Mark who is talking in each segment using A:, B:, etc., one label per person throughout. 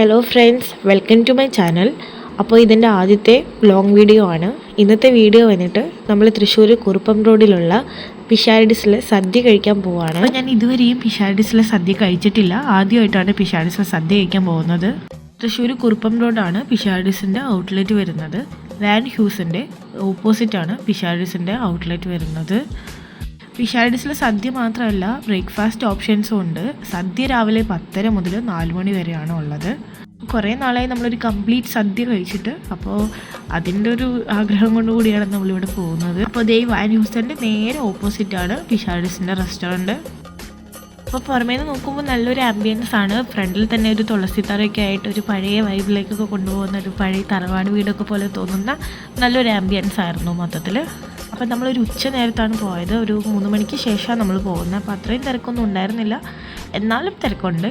A: Hello friends welcome to my channel അപ്പോൾ ഇതിന്റെ ആദ്യത്തെ ലോങ് വീഡിയോ ആണ്. ഇന്നത്തെ വീഡിയോ വന്നിട്ട് നമ്മൾ തൃശ്ശൂർ കുറുപ്പം റോഡിലുള്ള പിഷാരിഡിസിലെ സദ്യ കഴിക്കാൻ പോവുകയാണ് ഞാൻ ഇതുവരെയും പിഷാരിഡിസിലെ സദ്യ കഴിച്ചിട്ടില്ല. ആദ്യമായിട്ടാണ് പിഷാരിഡിസിലെ സദ്യ കഴിക്കാൻ പോകുന്നത്. തൃശ്ശൂർ കുറുപ്പം റോഡാണ് പിഷാരിഡിസിന്റെ ഔട്ട്ലെറ്റ് വരുന്നത്. വാൻ ഹ്യൂസിന്റെ ഓപ്പോസിറ്റാണ് പിഷാരിഡിസിന്റെ ഔട്ട്ലെറ്റ് വരുന്നത്. വിഷാഡിസിലെ സദ്യ മാത്രമല്ല ബ്രേക്ക്ഫാസ്റ്റ് ഓപ്ഷൻസും ഉണ്ട്. സദ്യ രാവിലെ പത്തര മുതൽ നാല് മണി വരെയാണ് ഉള്ളത്. കുറേ നാളായി നമ്മളൊരു കംപ്ലീറ്റ് സദ്യ കഴിച്ചിട്ട് അപ്പോൾ അതിന്റെ ഒരു ആഗ്രഹം കൊണ്ട് കൂടിയാണ് നമ്മളിവിടെ പോകുന്നത്. അപ്പോൾ ദേ വാൻ നേരെ ഓപ്പോസിറ്റാണ് വിഷാഡിസിന്റെ റെസ്റ്റോറന്റ്. അപ്പോൾ പുറമേ നിന്ന് നോക്കുമ്പോൾ നല്ലൊരു ആംബിയൻസ് ആണ്. ഫ്രണ്ടിൽ തന്നെ ഒരു തുളസി തറയൊക്കെ ആയിട്ട് ഒരു പഴയ വൈബിലേക്കൊക്കെ കൊണ്ടുപോകുന്ന ഒരു പഴയ തറവാട് വീടൊക്കെ പോലെ തോന്നുന്ന നല്ലൊരു ആംബിയൻസ് ആയിരുന്നു മൊത്തത്തിൽ അപ്പോൾ നമ്മളൊരു ഉച്ച നേരത്താണ് പോയത്. ഒരു മൂന്ന് മണിക്ക് ശേഷമാണ് നമ്മൾ പോകുന്നത്. അപ്പോൾ അത്രയും തിരക്കൊന്നും ഉണ്ടായിരുന്നില്ല. എന്നാലും തിരക്കുണ്ട്.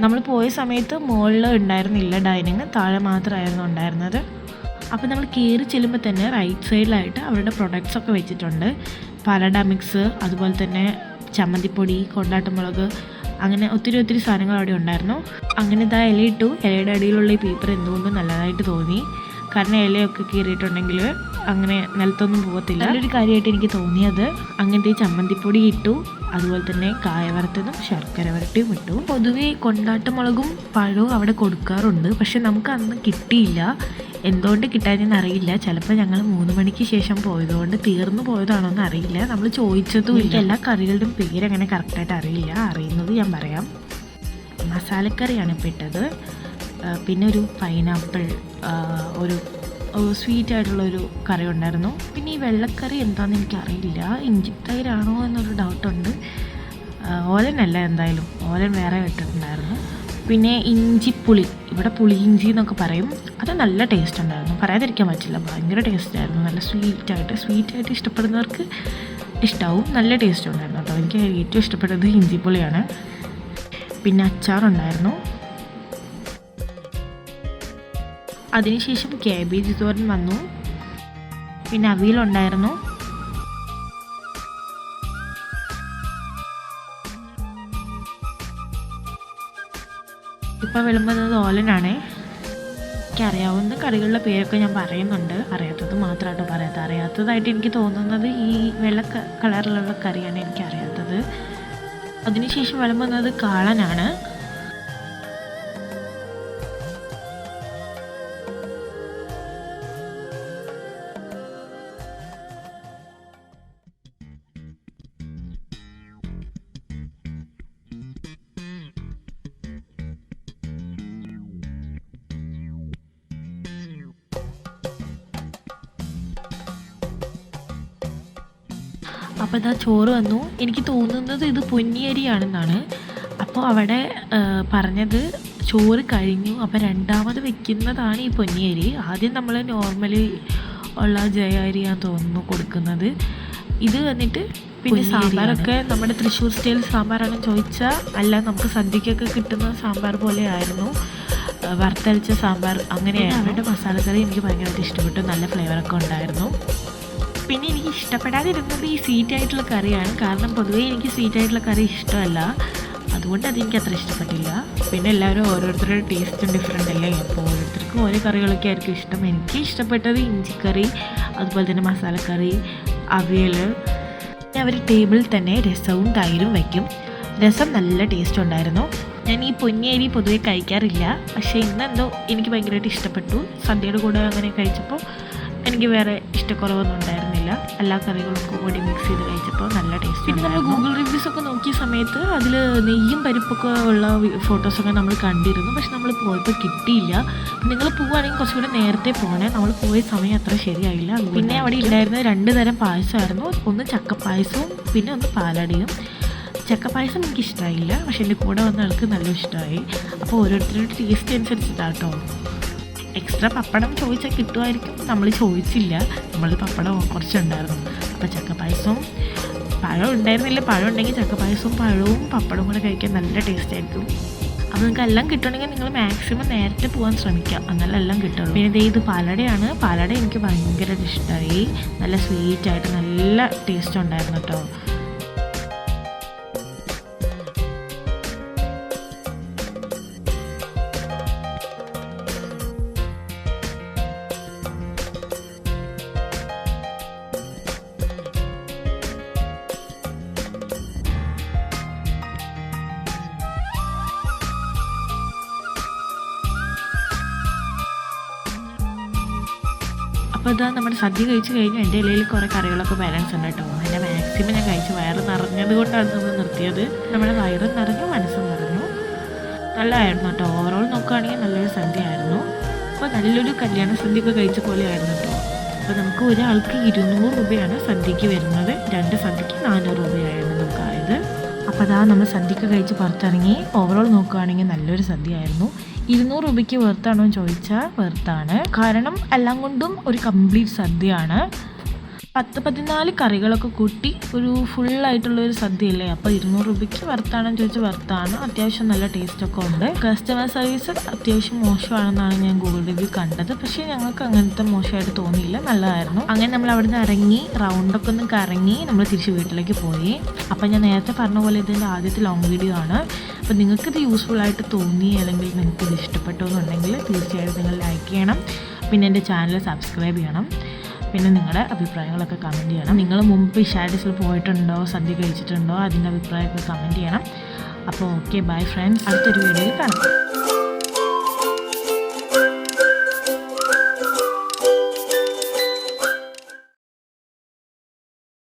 A: നമ്മൾ പോയ സമയത്ത് മുകളിൽ ഉണ്ടായിരുന്നില്ല ഡൈനിങ്. താഴെ മാത്രമായിരുന്നു ഉണ്ടായിരുന്നത്. അപ്പോൾ നമ്മൾ കയറി ചെല്ലുമ്പോൾ തന്നെ റൈറ്റ് സൈഡിലായിട്ട് അവരുടെ പ്രൊഡക്ട്സ് ഒക്കെ വെച്ചിട്ടുണ്ട്. പാലഡമിക്സ് അതുപോലെ തന്നെ ചമ്മന്തിപ്പൊടി കൊണ്ടാട്ടമുളക് അങ്ങനെ ഒത്തിരി ഒത്തിരി സാധനങ്ങൾ അവിടെ ഉണ്ടായിരുന്നു. അങ്ങനെ ഇതാ ഇലയിട്ടു ഇലയുടെ അടിയിലുള്ള ഈ പേപ്പർ എന്തുകൊണ്ടും നല്ലതായിട്ട് തോന്നി. കാരണം ഇലയൊക്കെ കീറിയിട്ടുണ്ടെങ്കിൽ അങ്ങനെ നിലത്തൊന്നും പോകത്തില്ല. നല്ലൊരു കാര്യമായിട്ട് എനിക്ക് തോന്നിയത് അങ്ങനത്തെ ചമ്മന്തിപ്പൊടി ഇട്ടു അതുപോലെ തന്നെ കായ വറുത്തതും ശർക്കര വരട്ടിയും ഇട്ടു. പൊതുവെ കൊണ്ടാട്ടമുളകും പഴവും അവിടെ കൊടുക്കാറുണ്ട്. പക്ഷെ നമുക്ക് അന്ന് കിട്ടിയില്ല. എന്തുകൊണ്ട് കിട്ടാനെന്ന് അറിയില്ല. ചിലപ്പോൾ ഞങ്ങൾ മൂന്ന് മണിക്ക് ശേഷം പോയതുകൊണ്ട് തീർന്നു പോയതാണോ എന്ന് അറിയില്ല. നമ്മൾ ചോദിച്ചതും ഇല്ല. എല്ലാ കറികളുടെയും പേര് അങ്ങനെ കറക്റ്റായിട്ട് അറിയില്ല. അറിയുന്നത് ഞാൻ പറയാം. മസാലക്കറിയാണ് ഇപ്പോൾ ഇട്ടത് പിന്നെ ഒരു പൈനാപ്പിൾ ഒരു സ്വീറ്റ് ആയിട്ടുള്ള ഒരു കറി ഉണ്ടായിരുന്നു പിന്നെ ഈ വെള്ളക്കറി എന്താണെന്ന് എനിക്കറിയില്ല. ഇഞ്ചിത്തൈരാണോ എന്നൊരു ഡൗട്ടുണ്ട്. ഓലനല്ല എന്തായാലും. ഓലൻ വേറെ ഇട്ടിട്ടുണ്ടായിരുന്നു. പിന്നെ ഇഞ്ചിപ്പുളി. ഇവിടെ പുളി ഇഞ്ചി എന്നൊക്കെ പറയും. അത് നല്ല ടേസ്റ്റ് ഉണ്ടായിരുന്നു പറയാതിരിക്കാൻ പറ്റില്ല. ഭയങ്കര ടേസ്റ്റ് ആയിരുന്നു നല്ല സ്വീറ്റായിട്ട് സ്വീറ്റായിട്ട് ഇഷ്ടപ്പെടുന്നവർക്ക് ഇഷ്ടമാവും നല്ല ടേസ്റ്റ് ഉണ്ടായിരുന്നു കേട്ടോ. എനിക്ക് ഏറ്റവും ഇഷ്ടപ്പെട്ടത് ഇഞ്ചിപ്പുളിയാണ്. പിന്നെ അച്ചാറുണ്ടായിരുന്നു. അതിനുശേഷം കാബേജ് തോരൻ വന്നു. പിന്നെ അവിയലുണ്ടായിരുന്നു. ഇപ്പോൾ വിളമ്പുന്നത് ഓലനാണേ എനിക്കറിയാവുന്ന കറികളുടെ പേരൊക്കെ ഞാൻ പറയുന്നുണ്ട്. അറിയാത്തത് മാത്രമാട്ടോ പറയാത്ത അറിയാത്തതായിട്ട് എനിക്ക് തോന്നുന്നത് ഈ വെള്ള കളറിലുള്ള കറിയാണ് എനിക്ക് അറിയാത്തത് അതിനുശേഷം വിളമ്പുന്നത് കാളനാണ്. അപ്പോൾ ഇതാ ചോറ് വന്നു. എനിക്ക് തോന്നുന്നത് ഇത് പൊന്നിയരിയാണെന്നാണ്. അപ്പോൾ അവിടെ പറഞ്ഞത് ചോറ് കഴിഞ്ഞു. അപ്പോൾ രണ്ടാമത് വെക്കുന്നതാണ് ഈ പൊന്നിയരി. ആദ്യം നമ്മൾ നോർമലി ഉള്ള ജയ അരിയാന്ന് തോന്നുന്നു കൊടുക്കുന്നത്. ഇത് വന്നിട്ട് പിന്നെ സാമ്പാറൊക്കെ നമ്മുടെ തൃശ്ശൂർ സ്റ്റൈൽ സാമ്പാറാണ് ചോദിച്ചാൽ അല്ല നമുക്ക് സദ്യക്കൊക്കെ കിട്ടുന്ന സാമ്പാർ പോലെ ആയിരുന്നു വറുത്തരച്ച സാമ്പാർ അങ്ങനെയാണ് അവരുടെ മസാലക്കറി എനിക്ക് ഭയങ്കരമായിട്ട് ഇഷ്ടപ്പെട്ടു. നല്ല ഫ്ലേവറൊക്കെ ഉണ്ടായിരുന്നു. പിന്നെ എനിക്ക് ഇഷ്ടപ്പെടാതിരുന്നത് ഈ സ്വീറ്റ് ആയിട്ടുള്ള കറിയാണ്. കാരണം പൊതുവേ എനിക്ക് സ്വീറ്റ് ആയിട്ടുള്ള കറി ഇഷ്ടമല്ല. അതുകൊണ്ട് അതെനിക്ക് അത്ര ഇഷ്ടപ്പെട്ടില്ല. പിന്നെ എല്ലാവരും ഓരോരുത്തരുടെ ടേസ്റ്റും ഡിഫറെന്റ് അല്ലേ? അപ്പോൾ ഓരോരുത്തർക്കും ഓരോ കറികളൊക്കെ ആയിരിക്കും ഇഷ്ടം. എനിക്ക് ഇഷ്ടപ്പെട്ടത് ഇഞ്ചിക്കറി അതുപോലെ തന്നെ മസാലക്കറി അവിയൽ. അവർ ടേബിളിൽ തന്നെ രസവും തൈരും വയ്ക്കും രസം നല്ല ടേസ്റ്റ് ഉണ്ടായിരുന്നു. ഞാൻ ഈ പൊന്നിയരി പൊതുവെ കഴിക്കാറില്ല. പക്ഷേ ഇന്നെന്തോ എനിക്ക് ഭയങ്കരമായിട്ട് ഇഷ്ടപ്പെട്ടു. സദ്യയുടെ കൂടെ അങ്ങനെ കഴിച്ചപ്പോൾ എനിക്ക് വേറെ ഇഷ്ടക്കുറവൊന്നും ഉണ്ടായിരുന്നില്ല എല്ലാ കറികളും കൂടി മിക്സ് ചെയ്ത് കഴിച്ചപ്പോൾ നല്ല ടേസ്റ്റ് പിന്നെ നമ്മൾ ഗൂഗിൾ റിവ്യൂസ് ഒക്കെ നോക്കിയ സമയത്ത് അതിൽ നെയ്യും പരിപ്പൊക്കെ ഉള്ള ഫോട്ടോസൊക്കെ നമ്മൾ കണ്ടിരുന്നു. പക്ഷെ നമ്മൾ പോയപ്പോൾ കിട്ടിയില്ല. നിങ്ങൾ പോവുകയാണെങ്കിൽ കുറച്ചുകൂടെ നേരത്തെ പോകണേ നമ്മൾ പോയ സമയം അത്ര ശരിയായില്ല. പിന്നെ അവിടെ ഉണ്ടായിരുന്ന രണ്ട് തരം പായസമായിരുന്നു. ഒന്ന് ചക്കപ്പായസവും പിന്നെ ഒന്ന് പാലടിയും. ചക്കപ്പായസം എനിക്ക് ഇഷ്ടമായില്ല പക്ഷെ എന്റെ കൂടെ വന്ന ആൾക്ക് നല്ല ഇഷ്ടമായി അപ്പോൾ ഓരോരുത്തരുടെ ടേസ്റ്റ് അനുസരിച്ചിട്ടാണ് കേട്ടോ എക്സ്ട്രാ പപ്പടം ചോദിച്ചാൽ കിട്ടുമായിരിക്കും. നമ്മൾ ചോദിച്ചില്ല. നമ്മൾ പപ്പടം കുറച്ചുണ്ടായിരുന്നു. അപ്പോൾ ചക്ക പായസവും പഴം ഉണ്ടായിരുന്നില്ല. പഴം ഉണ്ടെങ്കിൽ ചക്ക പായസവും പഴവും പപ്പടവും കൂടെ കഴിക്കാൻ നല്ല ടേസ്റ്റ് ആയിരിക്കും. അപ്പോൾ നിങ്ങൾക്ക് എല്ലാം കിട്ടണമെങ്കിൽ നിങ്ങൾ മാക്സിമം നേരത്തെ പോകാൻ ശ്രമിക്കുക എന്നാലും എല്ലാം കിട്ടുള്ളൂ. പിന്നെ ഇത് പാലടയാണ്. പാലട എനിക്ക് ഭയങ്കര ഇഷ്ടമായി നല്ല സ്വീറ്റ് ആയിട്ട് നല്ല ടേസ്റ്റ് ഉണ്ടായിരുന്നു കേട്ടോ അപ്പോൾ ഇതാ നമ്മുടെ സദ്യ കഴിച്ച് കഴിഞ്ഞു. എന്റെ ഇലയിൽ കുറേ കറികളൊക്കെ ബാലൻസ് ഉണ്ട് കേട്ടോ. അതിന്റെ മാക്സിമം ഞാൻ കഴിച്ച്. വയറ് നിറഞ്ഞത് കൊണ്ടാണ് നമ്മൾ നിർത്തിയത്. നമ്മുടെ വയറ് നിറഞ്ഞു മനസ്സും നിറഞ്ഞു. നല്ലതായിരുന്നു കേട്ടോ. ഓവറോൾ നോക്കുകയാണെങ്കിൽ നല്ലൊരു സദ്യ ആയിരുന്നു അപ്പോൾ നല്ലൊരു കല്യാണ സദ്യയൊക്കെ കഴിച്ച പോലെയായിരുന്നു കേട്ടോ. അപ്പോൾ നമുക്ക് ഒരാൾക്ക് ഇരുന്നൂറ് രൂപയാണ് സദ്യക്ക് വരുന്നത്. രണ്ട് സദ്യക്ക് നാനൂറ് രൂപയായിരുന്നു. അപ്പോൾ അതാ നമ്മൾ സദ്യക്ക് കഴിച്ച് പുറത്തിറങ്ങി. ഓവറോൾ നോക്കുകയാണെങ്കിൽ നല്ലൊരു സദ്യയായിരുന്നു. ഇരുന്നൂറ് രൂപയ്ക്ക് വെർത്താണോ എന്ന് ചോദിച്ചാൽ വെർത്താണ് കാരണം എല്ലാം കൊണ്ടും ഒരു കംപ്ലീറ്റ് സദ്യയാണ്. പത്ത് പതിനാല് കറികളൊക്കെ കൂട്ടി ഒരു ഫുള്ളായിട്ടുള്ള ഒരു സദ്യയല്ലേ? അപ്പോൾ ഇരുന്നൂറ് രൂപയ്ക്ക് വർത്താണെന്ന് ചോദിച്ചാൽ വർത്താണ് അത്യാവശ്യം നല്ല ടേസ്റ്റൊക്കെ ഉണ്ട്. കസ്റ്റമർ സർവീസ് അത്യാവശ്യം മോശമാണെന്നാണ് ഞാൻ ഗൂഗിൾ റിവ്യൂ കണ്ടത്. പക്ഷേ ഞങ്ങൾക്ക് അങ്ങനത്തെ മോശമായിട്ട് തോന്നിയില്ല. നല്ലതായിരുന്നു. അങ്ങനെ നമ്മൾ അവിടുന്ന് ഇറങ്ങി റൗണ്ടൊക്കെ ഒന്ന് കറങ്ങി നമ്മൾ തിരിച്ച് വീട്ടിലേക്ക് പോയി. അപ്പം ഞാൻ നേരത്തെ പറഞ്ഞ പോലെ ഇതിന്റെ ആദ്യത്തെ ലോങ് വീഡിയോ ആണ്. അപ്പോൾ നിങ്ങൾക്കിത് യൂസ്ഫുൾ ആയിട്ട് തോന്നി അല്ലെങ്കിൽ നിങ്ങൾക്ക് ഇത് ഇഷ്ടപ്പെട്ടു എന്നുണ്ടെങ്കിൽ തീർച്ചയായിട്ടും നിങ്ങൾ ലൈക്ക് ചെയ്യണം. പിന്നെ എന്റെ ചാനൽ സബ്സ്ക്രൈബ് ചെയ്യണം. പിന്നെ നിങ്ങളുടെ അഭിപ്രായങ്ങളൊക്കെ കമന്റ് ചെയ്യണം. നിങ്ങൾ മുമ്പ് ഷാഡിസിൽ പോയിട്ടുണ്ടോ? സദ്യ കഴിച്ചിട്ടുണ്ടോ? അതിന്റെ അഭിപ്രായമൊക്കെ കമന്റ് ചെയ്യണം. അപ്പോൾ ഓക്കെ ബൈ ഫ്രണ്ട്സ് അടുത്തൊരു വീഡിയോയിൽ കാണാം.